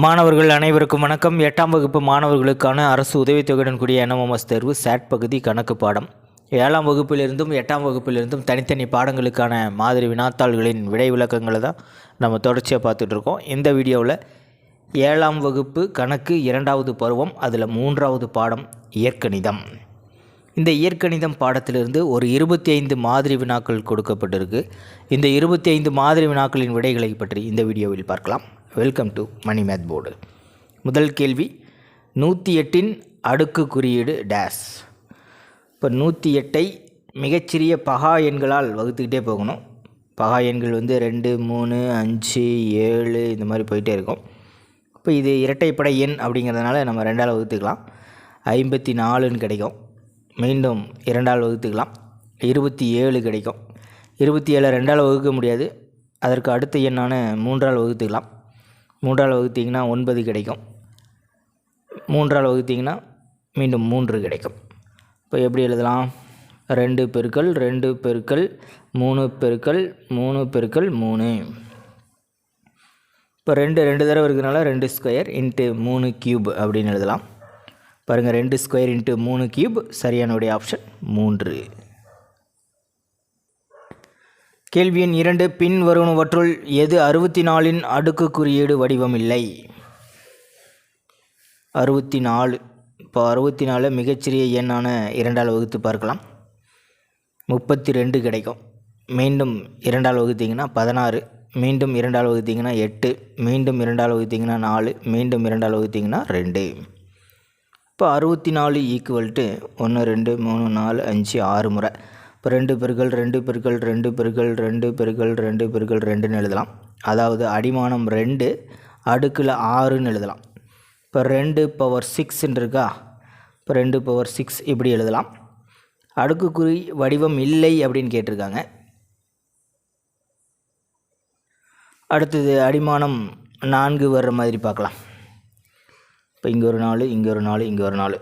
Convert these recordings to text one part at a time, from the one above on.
மாணவர்கள் அனைவருக்கும் வணக்கம். எட்டாம் வகுப்பு மாணவர்களுக்கான அரசு உதவித்தொகையுடன் கூடிய என்எம்எஸ் தேர்வு சேட் பகுதி கணக்கு பாடம். ஏழாம் வகுப்பிலிருந்தும் எட்டாம் வகுப்பிலிருந்தும் தனித்தனி பாடங்களுக்கான மாதிரி வினாத்தாள்களின் விடை விளக்கங்களை தான் நம்ம தொடர்ச்சியாக பார்த்துட்ருக்கோம் இந்த வீடியோவில் ஏழாம் வகுப்பு கணக்கு இரண்டாவது பருவம் அதில் மூன்றாவது பாடம் இயற்கணிதம். இந்த இயற்கணிதம் பாடத்திலிருந்து ஒரு இருபத்தி ஐந்து மாதிரி வினாக்கள் கொடுக்கப்பட்டிருக்கு. இந்த இருபத்தி ஐந்து மாதிரி வினாக்களின் விடைகளை பற்றி இந்த வீடியோவில் பார்க்கலாம். Welcome to Mani math board முதல் கேள்வி நூற்றி எட்டின் அடுக்கு குறியீடு டேஸ் இப்போ நூற்றி எட்டை மிகச்சிறிய பகா எண்களால் வகுத்துக்கிட்டே போகணும். பகா எண்கள் வந்து ரெண்டு மூணு அஞ்சு ஏழு இந்த மாதிரி போயிட்டே இருக்கும். இப்போ இது இரட்டைப்படை எண் அப்படிங்கிறதுனால நம்ம ரெண்டால் வகுத்துக்கலாம். ஐம்பத்தி நாலுன்னு கிடைக்கும். மீண்டும் இரண்டால் வகுத்துக்கலாம். இருபத்தி ஏழு கிடைக்கும். இருபத்தி ஏழை ரெண்டால் வகுக்க முடியாது. அதற்கு அடுத்த எண்ணான மூன்றால் வகுத்துக்கலாம். மூன்றால் வகுத்தீங்கன்னா ஒன்பது கிடைக்கும். மூன்றால் வகுத்தீங்கன்னா மீண்டும் மூன்று கிடைக்கும். இப்போ எப்படி எழுதலாம்? ரெண்டு பெருக்கள் ரெண்டு பெருக்கள் மூணு பெருக்கள் மூணு பெருக்கள் மூணு. இப்போ ரெண்டு ரெண்டு தடவை இருக்கிறதுனால ரெண்டு ஸ்கொயர் இன்ட்டு மூணு கியூப் அப்படின்னு எழுதலாம். பாருங்கள் ரெண்டு ஸ்கொயர் இன்ட்டு மூணு கியூப் சரியானுடைய ஆப்ஷன் மூன்று. கேள்வி எண் இரண்டு பின் வருவனவற்றுள் எது அறுபத்தி நாலின் அடுக்கு குறியீடு வடிவம் இல்லை அறுபத்தி நாலு இப்போ அறுபத்தி நாலு மிகச்சிறிய எண்ணான இரண்டால் வகுத்து பார்க்கலாம். முப்பத்தி ரெண்டு கிடைக்கும். மீண்டும் இரண்டால் வகுத்திங்கன்னா பதினாறு மீண்டும் இரண்டால் வகுத்திங்கன்னா எட்டு மீண்டும் இரண்டால் வகுத்திங்கன்னா நாலு மீண்டும் இரண்டால் வகுத்திங்கன்னா ரெண்டு. இப்போ அறுபத்தி நாலு ஈக்குவல்ட்டு ஒன்று ரெண்டு மூணு நாலு அஞ்சு ஆறு முறை. இப்போ ரெண்டு பெருக்கள் ரெண்டு பெருக்கள் ரெண்டு பெருக்கள் ரெண்டு பெருக்கள் ரெண்டு பெருக்கள் ரெண்டுன்னு எழுதலாம். அதாவது அடிமானம் ரெண்டு அடுக்கில் ஆறுன்னு எழுதலாம். இப்போ ரெண்டு பவர் சிக்ஸ்ன்னு இருக்கா இப்போ ரெண்டு பவர் சிக்ஸ் இப்படி எழுதலாம். அடுக்குக்குறி வடிவம் இல்லை அப்படின்னு கேட்டிருக்காங்க. அடுத்தது அடிமானம் நான்கு வர்ற மாதிரி பார்க்கலாம். இப்போ இங்கே ஒரு நாலு இங்கே ஒரு நாலு இங்கே ஒரு நாலு.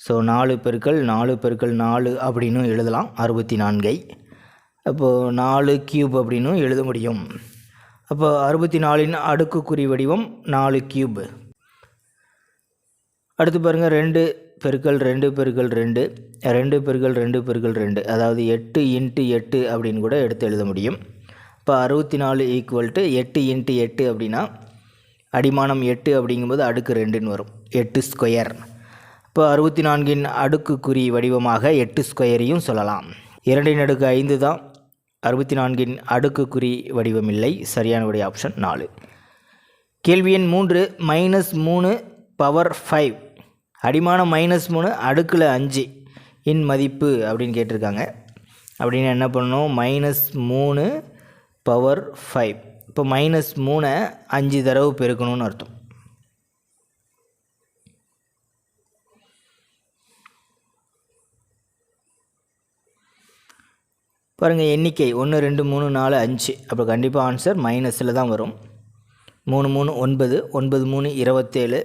ஸோ நாலு பெருக்கள் நாலு பெருக்கள் நாலு அப்படின்னும் எழுதலாம். அறுபத்தி நான்கை அப்போது நாலு கியூப் அப்படின்னும் எழுத முடியும். அப்போ அறுபத்தி நாலின் அடுக்குக்குறி வடிவம் நாலு கியூப் அடுத்து பாருங்கள் ரெண்டு பெருக்கள் ரெண்டு பெருக்கள் ரெண்டு. ரெண்டு பெருக்கள் ரெண்டு பெருக்கள் ரெண்டு. அதாவது எட்டு இன்ட்டு எட்டு அப்படின்னு கூட எடுத்து எழுத முடியும். இப்போ அறுபத்தி நாலு ஈக்குவல் டு எட்டு இன்ட்டு எட்டு அப்படின்னா அடிமானம் எட்டு அப்படிங்கும்போது அடுக்கு ரெண்டுன்னு வரும். எட்டு ஸ்கொயர் இப்போ அறுபத்தி நான்கின் அடுக்குக்குறி வடிவமாக எட்டு ஸ்கொயரையும் சொல்லலாம். இரண்டின் அடுக்கு ஐந்து தான். அறுபத்தி நான்கின் அடுக்குக்குறி வடிவம் இல்லை. சரியான விடை ஆப்ஷன் நாலு. கேள்வி எண் மூன்று மைனஸ் மூணு பவர் ஃபைவ் அடிமானம் மைனஸ் மூணு அடுக்கில் அஞ்சு. இன் மதிப்பு அப்படின்னு கேட்டிருக்காங்க. அப்படின்னு என்ன பண்ணணும்? மைனஸ் மூணு பவர் ஃபைவ் இப்போ மைனஸ் மூணை அஞ்சு தடவை பெருக்கணும்னு அர்த்தம். பாருங்கள் எண்ணிக்கை ஒன்று ரெண்டு மூணு நாலு அஞ்சு. அப்போ கண்டிப்பாக ஆன்சர் மைனஸில் தான் வரும். மூணு மூணு ஒன்பது ஒன்பது மூணு இருபத்தேழு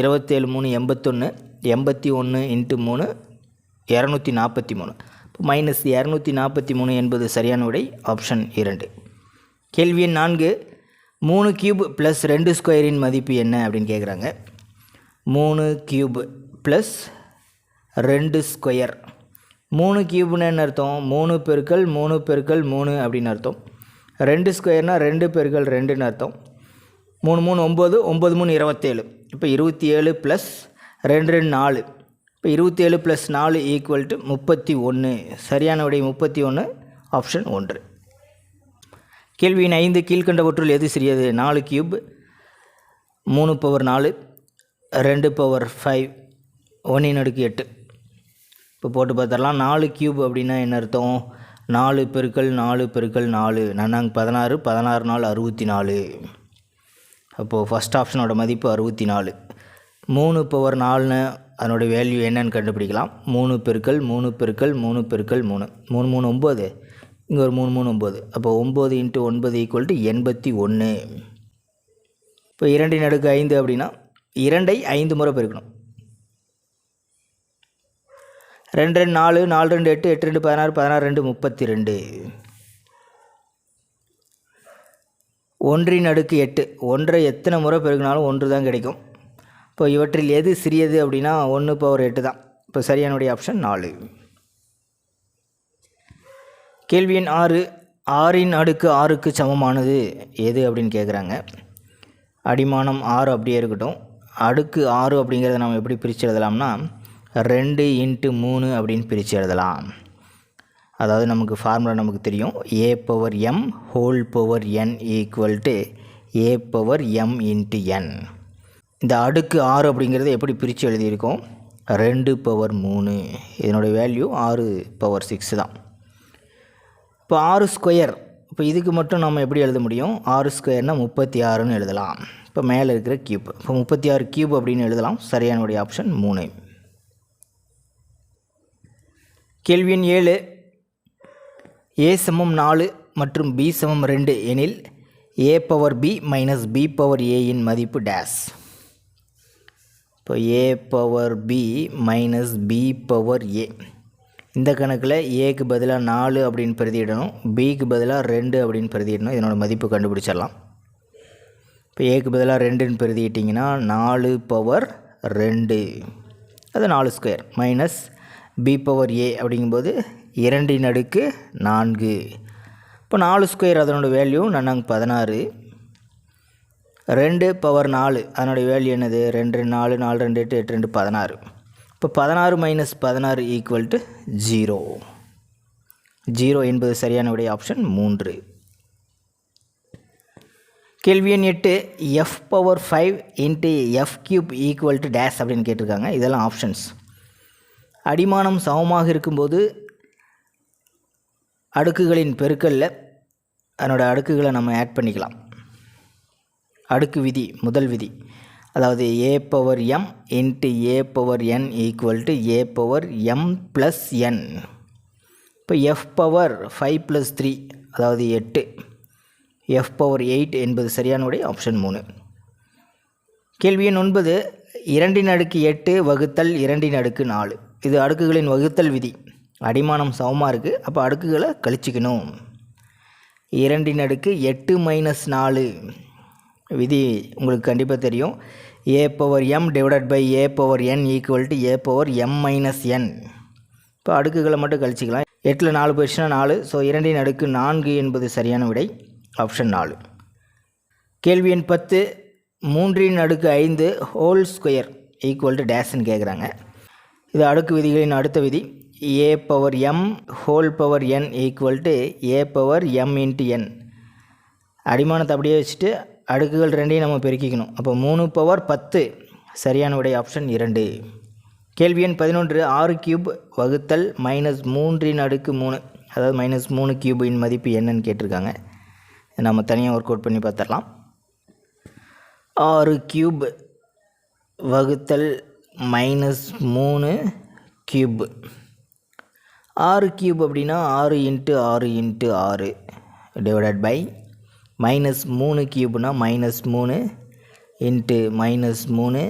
இருபத்தேழு மூணு எண்பத்தொன்று எண்பத்தி ஒன்று இன்ட்டு மூணு இரநூத்தி நாற்பத்தி மூணு இப்போ மைனஸ் இரநூத்தி நாற்பத்தி மூணு என்பது சரியான விடை ஆப்ஷன் இரண்டு. கேள்வி எண் நான்கு மூணு கியூப் ப்ளஸ் ரெண்டு ஸ்கொயரின் மதிப்பு என்ன அப்படின்னு கேட்குறாங்க மூணு கியூப் ப்ளஸ் ரெண்டு ஸ்கொயர் மூணு கியூப்னு என்ன அர்த்தம்? மூணு பெருக்கள் மூணு பெருக்கள் மூணு அப்படின்னு அர்த்தம். ரெண்டு ஸ்கொயர்னால் ரெண்டு பெருக்கள் ரெண்டுன்னு அர்த்தம். மூணு மூணு ஒம்பது ஒம்பது மூணு இருபத்தேழு. இப்போ இருபத்தி ஏழு ப்ளஸ் ரெண்டு ரெண்டு நாலு. இப்போ இருபத்தி ஏழு ப்ளஸ் நாலு ஈக்குவல் டு முப்பத்தி ஒன்று சரியான விடை முப்பத்தி ஒன்று ஆப்ஷன் ஒன்று. கேள்வியின் ஐந்து கீழ்கண்டவற்றுள் எது சிறியது? நாலு கியூப் மூணு பவர் நாலு ரெண்டு பவர் ஃபைவ் ஒன்றின் அடுக்கு எட்டு. இப்போ போட்டு பார்த்துடலாம். நாலு கியூப் அப்படின்னா என்ன அர்த்தம்? நாலு பெருக்கள் நாலு பெருக்கள் நாலு. நன்னாங்க பதினாறு. பதினாறு நாள் அறுபத்தி நாலு அப்போது ஃபஸ்ட் ஆப்ஷனோட மதிப்பு அறுபத்தி நாலு மூணு பவர் நாலுன்னு அதனுடைய வேல்யூ என்னன்னு கண்டுபிடிக்கலாம். மூணு பெருக்கள் மூணு பெருக்கள் மூணு பெருக்கள் மூணு. மூணு மூணு ஒம்பது. இங்கே ஒரு மூணு மூணு ஒம்பது. அப்போ ஒம்பது இன்ட்டு ஒன்பது ஈக்குவல் டு எண்பத்தி ஒன்று இப்போ இரண்டின் அடுக்கு ஐந்து அப்படின்னா இரண்டை ஐந்து முறை பெருக்கணும். ரெண்டு ரெண்டு நாலு நாலு ரெண்டு எட்டு எட்டு ரெண்டு பதினாறு பதினாறு ரெண்டு முப்பத்தி ரெண்டு ஒன்றின் அடுக்கு எட்டு. ஒன்றை எத்தனை முறை பெருகினாலும் ஒன்று தான் கிடைக்கும். இப்போ இவற்றில் எது சிறியது அப்படின்னா ஒன்று பவர் எட்டு தான். இப்போ சரியானுடைய ஆப்ஷன் நாலு. கேள்வி எண் ஆறு. ஆறின் அடுக்கு ஆறுக்கு சமமானது எது அப்படின்னு கேட்குறாங்க அடிமானம் ஆறு அப்படியே இருக்கட்டும். அடுக்கு ஆறு அப்படிங்கிறத நம்ம எப்படி பிரித்து எழுதலாம்னா ரெண்டு இன்ட்டு மூணு அப்படின்னு பிரித்து எழுதலாம். அதாவது நமக்கு ஃபார்முலா நமக்கு தெரியும். A power M whole power N equal to A power M into N இந்த அடுக்கு ஆறு அப்படிங்கிறத எப்படி பிரித்து எழுதியிருக்கோம்? ரெண்டு பவர் மூணு. இதனுடைய வேல்யூ ஆறு பவர் சிக்ஸ் தான். இப்போ ஆறு ஸ்கொயர் இப்போ இதுக்கு மட்டும் நம்ம எப்படி எழுத முடியும்? ஆறு ஸ்கொயர்னால் முப்பத்தி ஆறுன்னு எழுதலாம். இப்போ மேலே இருக்கிற கியூப் இப்போ முப்பத்தி ஆறு கியூப் அப்படின்னு எழுதலாம். சரியானுடைய ஆப்ஷன் மூணு. கேள்வி எண் ஏழு ஏ சமம் நாலு மற்றும் பி சமம் ரெண்டு எனில் A power B minus B power ஏயின் மதிப்பு டேஸ். இப்போ A power B minus B power A. இந்த கணக்கில் ஏக்கு பதிலாக நாலு அப்படின்னு பிரதியிடணும் பிக்கு பதிலாக ரெண்டு அப்படின்னு பிரதியிடணும். இதனோட மதிப்பு கண்டுபிடிச்சிடலாம். இப்போ ஏக்கு பதிலாக ரெண்டுன்னு பிரதியிட்டிங்கன்னா நாலு பவர் ரெண்டு. அது நாலு square minus B power A அப்படிங்கும்போது இரண்டின் அடுக்கு நான்கு. இப்போ நாலு ஸ்கொயர் அதனோட வேல்யூ நன்னாங்க பதினாறு. ரெண்டு பவர் நாலு அதனுடைய வேல்யூ என்னது? ரெண்டு நாலு நாலு ரெண்டு எட்டு எட்டு ரெண்டு பதினாறு. இப்போ பதினாறு மைனஸ் பதினாறு ஈக்குவல் டு ஜீரோ ஜீரோ என்பது சரியான உடைய ஆப்ஷன் மூன்று. கேள்வி எண் எட்டு F power five into F cube equal to dash அப்படின்னு கேட்டிருக்காங்க. இதெல்லாம் ஆப்ஷன்ஸ் அடிமானம் சமமாக இருக்கும்போது அடுக்குகளின் பெருக்கல்ல அதனோட அடுக்குகளை நம்ம ஆட் பண்ணிக்கலாம். அடுக்கு விதி முதல் விதி. அதாவது A power M into A power N equal to A power M plus N இப்போ F power five plus three அதாவது எட்டு. எஃப் பவர் எயிட் என்பது சரியான ஆப்ஷன் மூணு. கேள்வி எண் ஒன்பது இரண்டின் அடுக்கு எட்டு வகுத்தல் இரண்டின் அடுக்கு நாலு. இது அடுக்குகளின் வகுத்தல் விதி. அடிமானம் சமமாக இருக்குது அப்போ அடுக்குகளை கழிச்சிக்கணும். இரண்டின் அடுக்கு எட்டு மைனஸ் நாலு. விதி உங்களுக்கு கண்டிப்பாக தெரியும். A power M divided by A power N equal to A power M minus N இப்போ அடுக்குகளை மட்டும் கழிச்சிக்கலாம். எட்டில் நாலு போயிடுச்சுன்னா நாலு. ஸோ இரண்டின் அடுக்கு நான்கு என்பது சரியான விடை. ஆப்ஷன் நாலு. கேள்வி எண் பத்து. மூன்றின் அடுக்கு ஐந்து ஹோல் ஸ்கொயர் ஈக்குவல் டு டேஸ்ன்னு கேட்குறாங்க இது அடுக்கு விதிகளின் அடுத்த விதி. A power M whole power N equal to A power M into N அடிமானத்தை அப்படியே வச்சுட்டு அடுக்குகள் ரெண்டையும் நம்ம பெருக்கிக்கணும். அப்போ மூணு பவர் பத்து. சரியான விடை ஆப்ஷன் இரண்டு. கேள்வி எண் பதினொன்று ஆறு கியூப் வகுத்தல் மைனஸ் மூன்றின் அடுக்கு மூணு. அதாவது மைனஸ் மூணு கியூபின் மதிப்பு என்னன்னு கேட்டிருக்காங்க. நம்ம தனியாக ஒர்க் அவுட் பண்ணி பார்த்துடலாம். ஆறு கியூப் வகுத்தல் மைனஸ் மூணு கியூப் ஆறு கியூப் அப்படின்னா ஆறு இன்ட்டு ஆறு இன்ட்டு ஆறு. டிவைடட் பை மைனஸ் மூணு கியூப்னா மைனஸ் மூணு இன்ட்டு மைனஸ் மூணு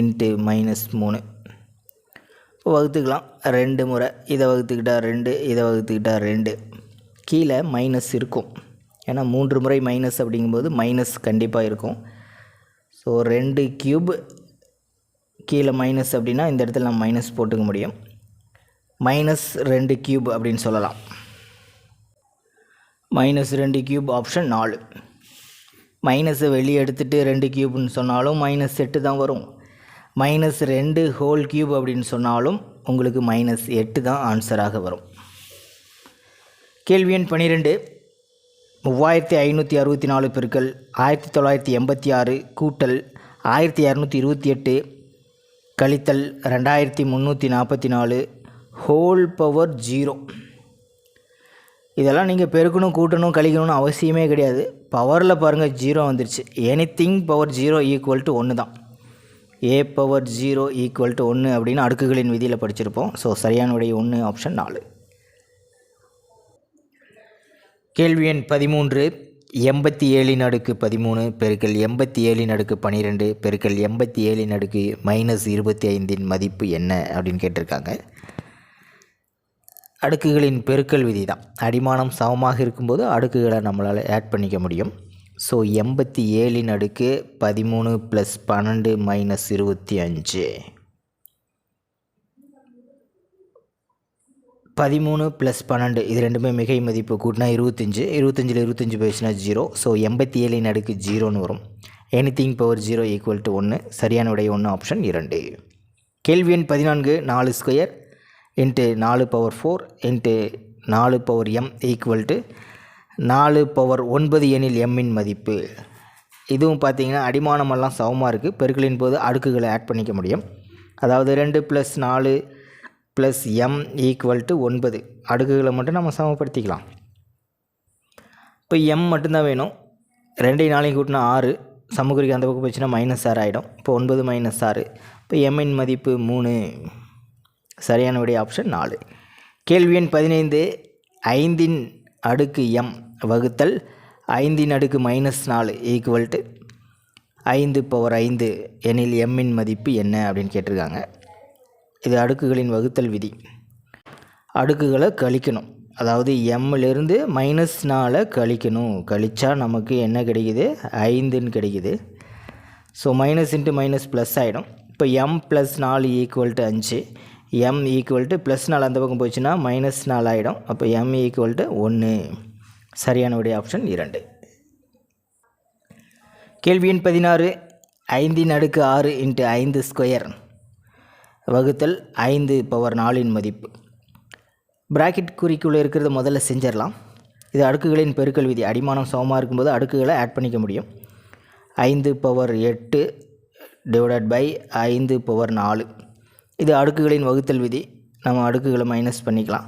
இன்ட்டு மைனஸ் மூணு. இப்போ வகுத்துக்கலாம். ரெண்டு முறை. இதை வகுத்துக்கிட்டால் ரெண்டு இதை வகுத்துக்கிட்டால் ரெண்டு. கீழே மைனஸ் இருக்கும். ஏன்னா மூன்று முறை மைனஸ் அப்படிங்கும்போது மைனஸ் கண்டிப்பாக இருக்கும். ஸோ ரெண்டு க்யூப் கீழே மைனஸ் அப்படின்னா இந்த இடத்துல நம்ம மைனஸ் போட்டுக்க முடியும். மைனஸ் ரெண்டு க்யூப் அப்படின்னு சொல்லலாம். மைனஸ் ரெண்டு க்யூப் ஆப்ஷன் நாலு. மைனஸை வெளியே எடுத்துகிட்டு ரெண்டு க்யூப்னு சொன்னாலும் மைனஸ் எட்டு தான் வரும். மைனஸ் ரெண்டு ஹோல் க்யூப் அப்படின்னு சொன்னாலும் உங்களுக்கு மைனஸ் எட்டு தான் ஆன்சராக வரும். கேள்வி எண் பன்னிரெண்டு மூவாயிரத்தி ஐநூற்றி அறுபத்தி நாலு பெருக்கள் ஆயிரத்தி தொள்ளாயிரத்தி எண்பத்தி ஆறு கூட்டல் ஆயிரத்தி இரநூத்தி இருபத்தி எட்டு கழித்தல் ரெண்டாயிரத்தி முந்நூற்றி நாற்பத்தி நாலு ஹோல் பவர் ஜீரோ இதெல்லாம் நீங்கள் பெருக்கணும் கூட்டணும் கழிக்கணும்னு அவசியமே கிடையாது. பவரில் பாருங்கள் ஜீரோ வந்துருச்சு. Anything power zero equal to ஒன்று தான். A power zero equal to ஒன்று அப்படின்னு அடுக்குகளின் விதியில் படிச்சிருப்போம். ஸோ சரியான விடை ஒன்று ஆப்ஷன் நாலு. கேள்வி எண் பதிமூன்று. எண்பத்தி ஏழின் அடுக்கு பதிமூணு பெருக்கல் எண்பத்தி ஏழின் அடுக்கு பன்னிரெண்டு பெருக்கல் எண்பத்தி ஏழின் அடுக்கு மைனஸ் இருபத்தி ஐந்தின் மதிப்பு என்ன அப்படின்னு கேட்டிருக்காங்க. அடுக்குகளின் பெருக்கல் விதி தான் அடிமானம் சமமாக இருக்கும்போது அடுக்குகளை நம்மளால் ஆட் பண்ணிக்க முடியும். ஸோ எண்பத்தி ஏழின் அடுக்கு பதிமூணு ப்ளஸ் பன்னெண்டு மைனஸ் இருபத்தி அஞ்சு. பதிமூணு ப்ளஸ் பன்னெண்டு இது ரெண்டுமே மிகை மதிப்பு கூட்டினா இருபத்தஞ்சு. இருபத்தஞ்சில் இருபத்தஞ்சி போயிடுச்சுன்னா ஜீரோ ஸோ எண்பத்தி ஏழின் அடுக்கு ஜீரோன்னு வரும். Anything power zero equal to ஒன்று சரியான விடை ஒன்று ஆப்ஷன் இரண்டு. கேள்வி எண் பதினான்கு நாலு ஸ்கொயர் இன்ட்டு நாலு பவர் ஃபோர் இன்ட்டு நாலு பவர் எம் ஈக்குவல் டு நாலு பவர் ஒன்பது எண்ணில் எம்மின் மதிப்பு. இதுவும் பார்த்தீங்கன்னா அடிமானமெல்லாம் சமமாக இருக்குது பெருக்களின் போது அடுக்குகளை ஆட் பண்ணிக்க முடியும். அதாவது ரெண்டு ப்ளஸ் நாலு ப்ளஸ் எம் ஈக்குவல் டு ஒன்பது. அடுக்குகளை மட்டும் நம்ம சமப்படுத்திக்கலாம். இப்போ எம் மட்டும்தான் வேணும். ரெண்டையும் நாளையும் கூட்டினா ஆறு. சமக்குறிக்கு அந்த பக்கம் போச்சுன்னா மைனஸ் ஆறு ஆகிடும் இப்போ ஒன்பது மைனஸ் ஆறு. இப்போ எம்மின் மதிப்பு மூணு. சரியான விடை ஆப்ஷன் நாலு. கேள்வி எண் பதினைந்து. ஐந்தின் அடுக்கு எம் வகுத்தல் ஐந்தின் அடுக்கு மைனஸ் நாலு ஈக்குவல் டு ஐந்து பவர் ஐந்து எனில் எம்மின் மதிப்பு என்ன அப்படின்னு கேட்டிருக்காங்க. இது அடுக்குகளின் வகுத்தல் விதி. அடுக்குகளை கழிக்கணும். அதாவது எம்மிலிருந்து மைனஸ் நாலை கழிக்கணும். கழித்தா நமக்கு என்ன கிடைக்குது? ஐந்துன்னு கிடைக்குது. So minus into minus plus ஆகிடும் இப்போ எம் ப்ளஸ் நாலு ஈக்குவல் டு அஞ்சு. எம் ஈக்குவல் டு ப்ளஸ் நாலு அந்த பக்கம் போச்சுன்னா மைனஸ் நாலு ஆகிடும் அப்போ எம் ஈக்குவல் டு ஒன்று சரியானவுடைய ஆப்ஷன் இரண்டு. கேள்வி எண் பதினாறு ஐந்தின் அடுக்கு ஆறு இன்ட்டு ஐந்து ஸ்கொயர் வகுத்தல் ஐந்து பவர் நாலின் மதிப்பு. ப்ராக்கெட் குறிக்குள்ளே இருக்கிறத முதல்ல செஞ்சிடலாம். இது அடுக்குகளின் பெருக்கல் விதி. அடிமானம் சமமாக இருக்கும்போது அடுக்குகளை ஆட் பண்ணிக்க முடியும். ஐந்து பவர் எட்டு டிவைடட் பை ஐந்து பவர் நாலு. இது அடுக்குகளின் வகுத்தல் விதி. நம்ம அடுக்குகளை மைனஸ் பண்ணிக்கலாம்.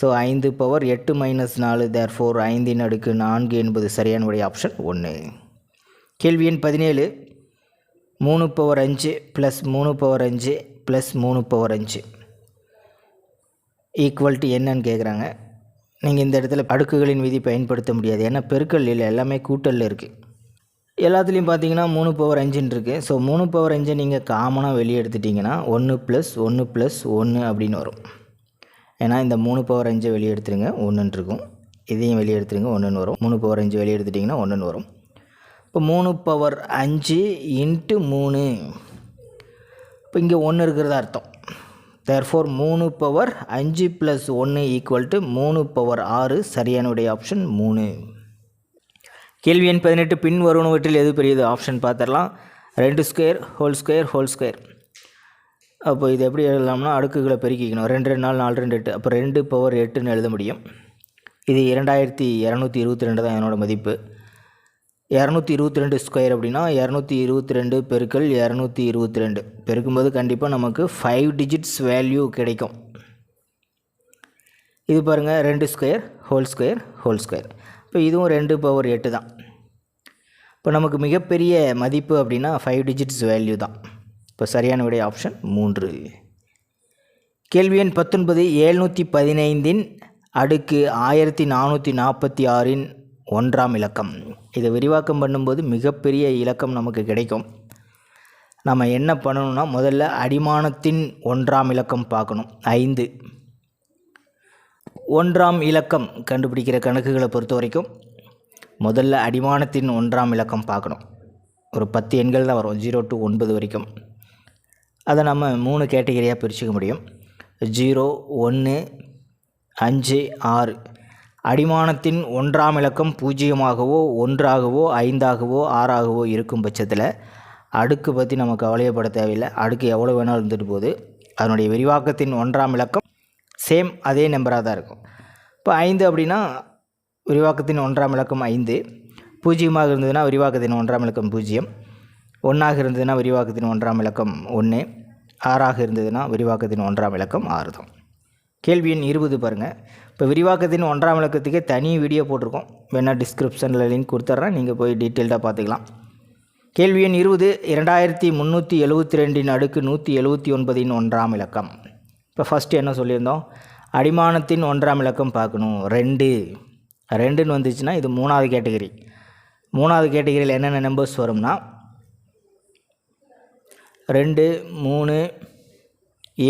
ஸோ ஐந்து பவர் எட்டு மைனஸ் நாலு தேர் ஃபோர் ஐந்தின் அடுக்கு நான்கு என்பது சரியான ஆப்ஷன் ஒன்று கேள்வி எண் பதினேழு. மூணு பவர் அஞ்சு ப்ளஸ் மூணு பவர் அஞ்சு ப்ளஸ் மூணு பவர் அஞ்சு. ஈக்குவல்ட்டி என்னன்னு கேட்குறாங்க நீங்கள் இந்த இடத்துல அடுக்குகளின் விதி பயன்படுத்த முடியாது. ஏன்னா பெருக்கல் இல்லை எல்லாமே கூட்டலில் இருக்குது எல்லாத்துலேயும் பார்த்தீங்கன்னா மூணு பவர் அஞ்சுன்னு இருக்குது ஸோ மூணு பவர் அஞ்சை நீங்கள் காமனாக வெளியே எடுத்துட்டிங்கன்னா ஒன்று ப்ளஸ் ஒன்று ப்ளஸ் ஒன்று அப்படின்னு வரும். ஏன்னா இந்த மூணு பவர் அஞ்சை வெளியே எடுத்துருங்க ஒன்றுன்னு இருக்கும். இதையும் வெளியே எடுத்துருங்க ஒன்றுன்னு வரும். மூணு பவர் அஞ்சு வெளியே எடுத்துட்டிங்கன்னா ஒன்றுன்னு வரும். இப்போ மூணு பவர் அஞ்சு இன்ட்டு மூணு. இப்போ இங்கே ஒன்று இருக்கிறதா அர்த்தம். தேர்ஃபோர் மூணு பவர் அஞ்சு ப்ளஸ் ஒன்று ஈக்குவல் டு மூணு பவர் ஆறு சரியானுடைய ஆப்ஷன் மூணு. கேள்வி எண் பதினெட்டு பின் வருவனவற்றில் எது பெரியது? ஆப்ஷன் பார்த்துடலாம். ரெண்டு square whole square whole square அப்போ இது எப்படி எழுதலாம்னா அடுக்குகளை பெருக்கிக்கணும். ரெண்டு ரெண்டு நாள் நாலு ரெண்டு எட்டு. அப்போ ரெண்டு பவர் எட்டுன்னு எழுத முடியும். இது இரண்டாயிரத்தி இரநூத்தி இருபத்தி ரெண்டு தான் என்னோடய மதிப்பு. இரநூத்தி இருபத்தி ரெண்டு ஸ்கொயர் அப்படின்னா இரநூத்தி இருபத்தி ரெண்டு பெருக்கல் இரநூத்தி இருபத்தி ரெண்டு. பெருக்கும்போது கண்டிப்பாக நமக்கு ஃபைவ் டிஜிட்ஸ் வேல்யூ கிடைக்கும். இது பாருங்கள் ரெண்டு square whole square whole square இப்போ இதுவும் ரெண்டு பவர் எட்டு தான். இப்போ நமக்கு மிகப்பெரிய மதிப்பு அப்படின்னா ஃபைவ் டிஜிட்ஸ் வேல்யூ தான். இப்போ சரியான விடை ஆப்ஷன் மூன்று. கேள்வி எண் பத்தொன்பது ஏழ்நூற்றி பதினைந்தின் அடுக்கு ஆயிரத்தி நானூற்றி நாற்பத்தி ஆறின் ஒன்றாம் இலக்கம். இதை விரிவாக்கம் பண்ணும்போது மிகப்பெரிய இலக்கம் நமக்கு கிடைக்கும். நம்ம என்ன பண்ணணும்னா முதல்ல அடிமானத்தின் ஒன்றாம் இலக்கம் பார்க்கணும். ஐந்து. ஒன்றாம் இலக்கம் கண்டுபிடிக்கிற கணக்குகளை பொறுத்த வரைக்கும் முதல்ல அடிமானத்தின் ஒன்றாம் இலக்கம் பார்க்கணும். ஒரு பத்து எண்கள் தான் வரும். ஜீரோ டு ஒன்பது வரைக்கும். அதை நம்ம மூணு கேட்டகரியாக பிரிச்சுக்க முடியும். ஜீரோ ஒன்று அஞ்சு ஆறு. அடிமானத்தின் ஒன்றாம் இலக்கம் பூஜ்ஜியமாகவோ ஒன்றாகவோ ஐந்தாகவோ ஆறாகவோ இருக்கும் பட்சத்தில் அடுக்கு பற்றி நம்ம கவலையப்பட தேவையில்லை. அடுக்கு எவ்வளோ வேணாலும் இருந்துட்டு போகுது. அதனுடைய விரிவாக்கத்தின் ஒன்றாம் இலக்கம் சேம் அதே நம்பராக தான் இருக்கும். இப்போ ஐந்து அப்படின்னா விரிவாக்கத்தின் ஒன்றாம் இலக்கம் ஐந்து. பூஜ்ஜியமாக இருந்ததுன்னா விரிவாக்கத்தின் ஒன்றாம் இலக்கம் பூஜ்ஜியம். ஒன்றாக இருந்ததுன்னா விரிவாக்கத்தின் ஒன்றாம் இலக்கம் ஒன்று ஆறாக இருந்ததுன்னா விரிவாக்கத்தின் ஒன்றாம் இலக்கம் ஆறு தான். கேள்வி எண் இருபது பாருங்கள் இப்போ விரிவாக்கத்தின் ஒன்றாம் விளக்கத்துக்கே தனி வீடியோ போட்டிருக்கோம். வேணால் டிஸ்கிரிப்ஷனில் லிங்க் கொடுத்துட்றேன் நீங்கள் போய் டீட்டெயில்டாக பார்த்துக்கலாம். கேள்வி எண் இருபது இரண்டாயிரத்தி முந்நூற்றி எழுபத்தி ரெண்டின் அடுக்கு நூற்றி எழுபத்தி ஒன்பதின் ஒன்றாம் இலக்கம். இப்போ ஃபஸ்ட்டு என்ன சொல்லியிருந்தோம்? அடிமானத்தின் ஒன்றாம் இலக்கம் பார்க்கணும். ரெண்டு. ரெண்டுன்னு வந்துச்சுன்னா இது மூணாவது கேட்டகரி மூணாவது கேட்டகரியில் என்னென்ன நம்பர்ஸ் வரும்னா ரெண்டு மூணு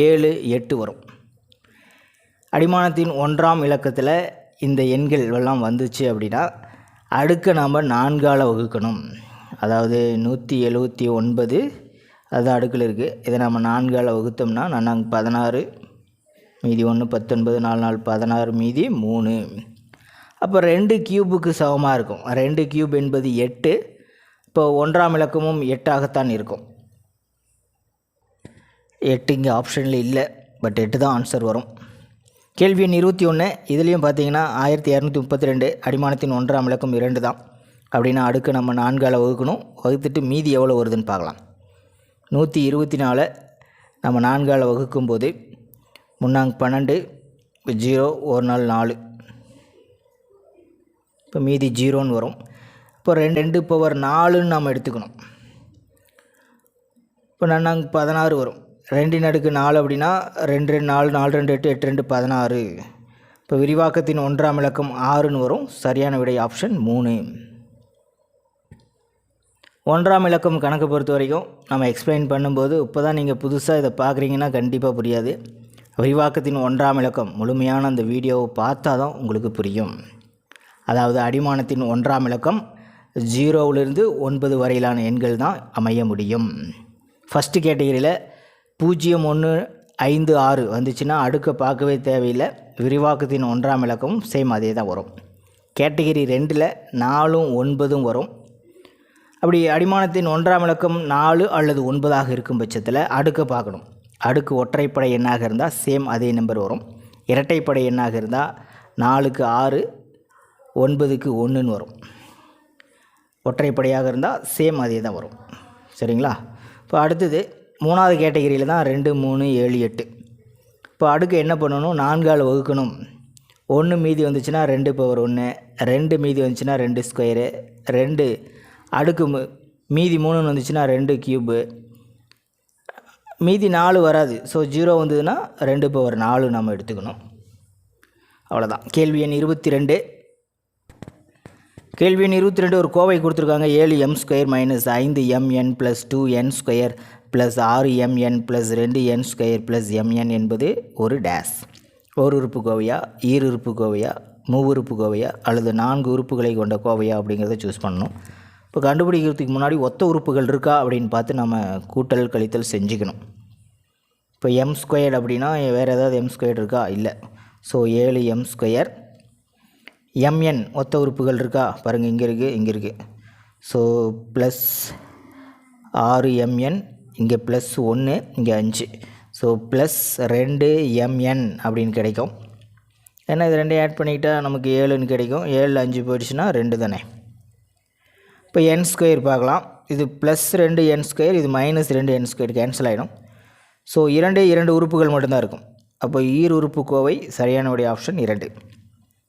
ஏழு எட்டு வரும். அடிமானத்தின் ஒன்றாம் இலக்கத்தில் இந்த எண்கள் எல்லாம் வந்துச்சு அப்படின்னா அடுக்க நாம் நான்கால் வகுக்கணும். அதாவது நூற்றி எழுபத்தி ஒன்பது அது அடுக்கில் இருக்குது இதை நம்ம நான்கால் வகுத்தோம்னா நான் பதினாறு மீதி ஒன்று பத்தொன்பது நாலு நாலு பதினாறு மீதி மூணு. அப்போ ரெண்டு கியூபுக்கு சமமாக இருக்கும். ரெண்டு கியூப் என்பது எட்டு. இப்போ ஒன்றாம் இலக்கமும் எட்டாகத்தான் இருக்கும். எட்டு இங்கே ஆப்ஷனில் இல்லை பட் எட்டு தான் ஆன்சர் வரும். கேள்வி எண் இருபத்தி ஒன்று இதுலேயும் பார்த்தீங்கன்னா ஆயிரத்தி இரநூத்தி முப்பத்தி ரெண்டு அடிமானத்தின் ஒன்றாம் இலக்கம் இரண்டு தான். அப்படின்னா அடுக்கு நம்ம நான்கால் வகுக்கணும். வகுத்துட்டு மீதி எவ்வளோ வருதுன்னு பார்க்கலாம். நூற்றி இருபத்தி நாலு நம்ம நான்கால் வகுக்கும்போது முன்னாங்க பன்னெண்டு ஜீரோ ஒரு நாள் நாலு. இப்போ மீதி ஜீரோன்னு வரும். இப்போ ரெண்டு ரெண்டு பவர் நாலுன்னு நம்ம எடுத்துக்கணும். இப்போ நன்னாங்க பதினாறு வரும். ரெண்டின் அடுக்கு நாலு அப்படின்னா ரெண்டு ரெண்டு நாலு நாலு ரெண்டு எட்டு எட்டு ரெண்டு பதினாறு. இப்போ விரிவாக்கத்தின் ஒன்றாம் இலக்கம் ஆறுன்னு வரும். சரியான விடை ஆப்ஷன் மூணு. ஒன்றாம் இலக்கம் கணக்கு பொறுத்த வரைக்கும் நம்ம எக்ஸ்பிளைன் பண்ணும்போது இப்போ தான் நீங்கள் புதுசாக இதை பார்க்குறீங்கன்னா கண்டிப்பாக புரியாது. விரிவாக்கத்தின் ஒன்றாம் இலக்கம் முழுமையான அந்த வீடியோவை பார்த்தா தான் உங்களுக்கு புரியும். அதாவது அடிமானத்தின் ஒன்றாம் இலக்கம் ஜீரோவிலிருந்து ஒன்பது வரையிலான எண்கள் தான் அமைய முடியும். ஃபஸ்ட்டு கேட்டகரியில் பூஜ்ஜியம் ஒன்று ஐந்து ஆறு வந்துச்சுன்னா அடுக்கை பார்க்கவே தேவையில்லை. விரிவாக்கத்தின் ஒன்றாம் இலக்கமும் சேம் அதே தான் வரும். கேட்டகிரி ரெண்டில் நாலும் ஒன்பதும் வரும். அப்படி அடிமானத்தின் ஒன்றாம் இலக்கம் நாலு அல்லது ஒன்பதாக இருக்கும் பட்சத்தில் அடுக்கை பார்க்கணும். அடுக்கு ஒற்றைப்படை எண்ணாக இருந்தால் சேம் அதே நம்பர் வரும். இரட்டைப்படை எண்ணாக இருந்தால் நாலுக்கு ஆறு ஒன்பதுக்கு ஒன்றுன்னு வரும். ஒற்றைப்படையாக இருந்தால் சேம் அதே தான் வரும். சரிங்களா? இப்போ அடுத்தது மூணாவது கேட்டகிரியில் தான் ரெண்டு மூணு ஏழு எட்டு. இப்போ அடுக்கு என்ன பண்ணணும்? நான்கால் வகுக்கணும். ஒன்று மீதி வந்துச்சுன்னா ரெண்டு பவர் ஒன்று ரெண்டு மீதி வந்துச்சுன்னா ரெண்டு ஸ்கொயரு ரெண்டு அடுக்கு மு- மீதி மூணுன்னு வந்துச்சுன்னா ரெண்டு கியூபு மீதி நாலு வராது. ஸோ ஜீரோ வந்ததுன்னா ரெண்டு பவர் நாலு நம்ம எடுத்துக்கணும். அவ்வளோதான் கேள்வி எண் இருபத்தி ரெண்டு கேள்வி எண் இருபத்தி ரெண்டு ஒரு கோவை கொடுத்துருக்காங்க. ஏழு எம் ஸ்கொயர் மைனஸ் ஐந்து m n plus two n square plus ஆறு எம்என் ப்ளஸ் ரெண்டு என் ஸ்கொயர் ப்ளஸ் எம்என் என்பது ஒரு டேஸ் ஒரு உறுப்பு கோவையா ஈரு உறுப்பு கோவையா மூவுறுப்பு கோவையா அல்லது நான்கு உறுப்புகளை கொண்ட கோவையா அப்படிங்கிறத சூஸ் பண்ணணும். இப்போ கண்டுபிடிக்கிறதுக்கு முன்னாடி ஒத்த உறுப்புகள் இருக்கா அப்படின்னு பார்த்து நம்ம கூட்டல் கழித்தல் செஞ்சுக்கணும். இப்போ எம் ஸ்கொயர்டு அப்படின்னா வேறு ஏதாவது எம் ஸ்கொயர்டு இருக்கா? இல்லை. ஸோ ஏழு எம் ஸ்கொயர் எம்என் ஒத்த உறுப்புகள் இருக்கா? பாருங்கள் இங்கே இருக்குது இங்கே இருக்குது ஸோ ப்ளஸ் ஆறு எம்என் இங்கே ப்ளஸ் ஒன்று இங்கே அஞ்சு. ஸோ ப்ளஸ் ரெண்டு எம்என் அப்படின்னு கிடைக்கும். ஏன்னா இது ரெண்டையும் ஆட் பண்ணிக்கிட்டால் நமக்கு ஏழுன்னு கிடைக்கும். ஏழு அஞ்சு போயிடுச்சுன்னா ரெண்டு தானே. இப்போ என் ஸ்கொயர் பார்க்கலாம். இது ப்ளஸ் ரெண்டு என் ஸ்கொயர் இது மைனஸ் ரெண்டு என் ஸ்கொயர் கேன்சல் ஆகிடும் ஸோ இரண்டே இரண்டு உறுப்புகள் மட்டும்தான் இருக்கும். அப்போ ஈர் உறுப்பு கோவை சரியானவுடைய ஆப்ஷன் இரண்டு.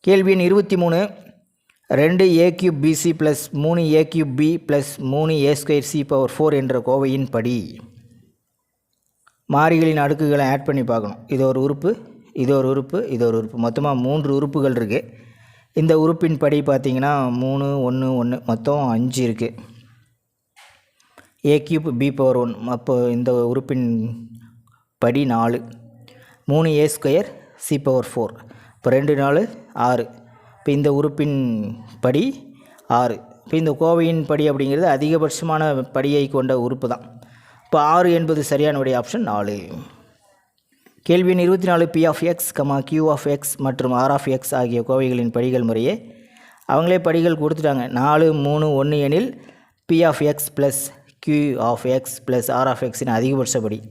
கேள்வி எண் இருபத்தி மூணு. ரெண்டு ஏ கியூப் பிசி ப்ளஸ் மூணு ஏ கியூப் பி ப்ளஸ் மூணு a square c power four என்ற கோவையின் படி. மாறிகளின் அடுக்குகளை ஆட் பண்ணி பார்க்கணும். இது ஒரு உறுப்பு இது ஒரு உறுப்பு இது ஒரு உறுப்பு. மொத்தமாக மூன்று உறுப்புகள் இருக்குது இந்த உறுப்பின் படி பார்த்திங்கன்னா மூணு ஒன்று ஒன்று மொத்தம் அஞ்சு இருக்குது a cube b power one அப்போ இந்த உறுப்பின் படி நாலு. மூணு a square c power four இப்போ ரெண்டு நாலு ஆறு. இப்போ இந்த உறுப்பின் படி ஆறு. இப்போ இந்த கோவையின் படி அப்படிங்கிறது அதிகபட்சமான படியை கொண்ட உறுப்பு தான். இப்போ ஆறு என்பது சரியான விடை ஆப்ஷன் நாலு. கேள்வி எண் இருபத்தி நாலு p of x comma q of x மற்றும் ஆர் ஆஃப் எக்ஸ் ஆகிய கோவைகளின் படிகள் முறையே அவங்களே படிகள் கொடுத்துட்டாங்க. நாலு மூணு ஒன்று எனில் p of x plus q of x plus r of எக்ஸின் அதிகபட்ச படி.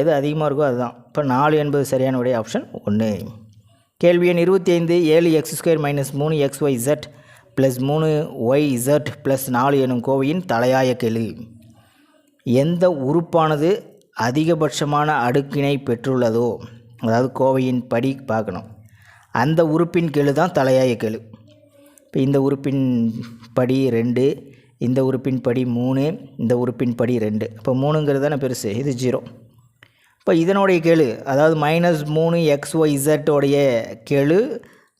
எது அதிகமாக இருக்கோ அதுதான். இப்போ நாலு என்பது சரியான விடை ஆப்ஷன் ஒன்று கேள்வி எண் இருபத்தி ஐந்து ஏழு எக்ஸ் ஸ்கொயர் மைனஸ் மூணு எக்ஸ் ஒய் இசட் ப்ளஸ் மூணு ஒய் இசட் ப்ளஸ் நாலு எனும் கோவையின் தலையாய கெழு எந்த உறுப்பானது அதிகபட்சமான அடுக்கினை பெற்றுள்ளதோ அதாவது கோவையின் படி பார்க்கணும். அந்த உறுப்பின் கெழு தான் தலையாய கெழு இப்போ இந்த உறுப்பின் படி ரெண்டு இந்த உறுப்பின் படி மூணு இந்த உறுப்பின் படி ரெண்டு. இப்போ மூணுங்கிறது தானே பெருசு இது ஜீரோ. இப்போ இதனுடைய கேளு அதாவது மைனஸ் மூணு எக்ஸ் ஒய் இசட்டோடைய கேளு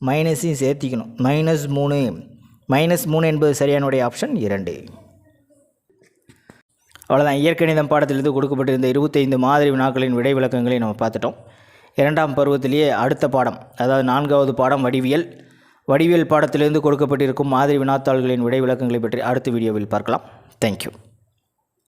மைனஸையும் சேர்த்திக்கணும். மைனஸ் மூணு மைனஸ் மூணு என்பது சரியானுடைய ஆப்ஷன் இரண்டு. அவ்வளோதான் இயற்கணிதம் பாடத்திலிருந்து கொடுக்கப்பட்டிருந்த இருபத்தைந்து மாதிரி வினாக்களின் விடை விளக்கங்களை நம்ம பார்த்துட்டோம். இரண்டாம் பருவத்திலேயே அடுத்த பாடம் அதாவது நான்காவது பாடம் வடிவியல். வடிவியல் பாடத்திலிருந்து கொடுக்கப்பட்டிருக்கும் மாதிரி வினாத்தாள்களின் விடை விளக்கங்களை பற்றி அடுத்த வீடியோவில் பார்க்கலாம். தேங்க்யூ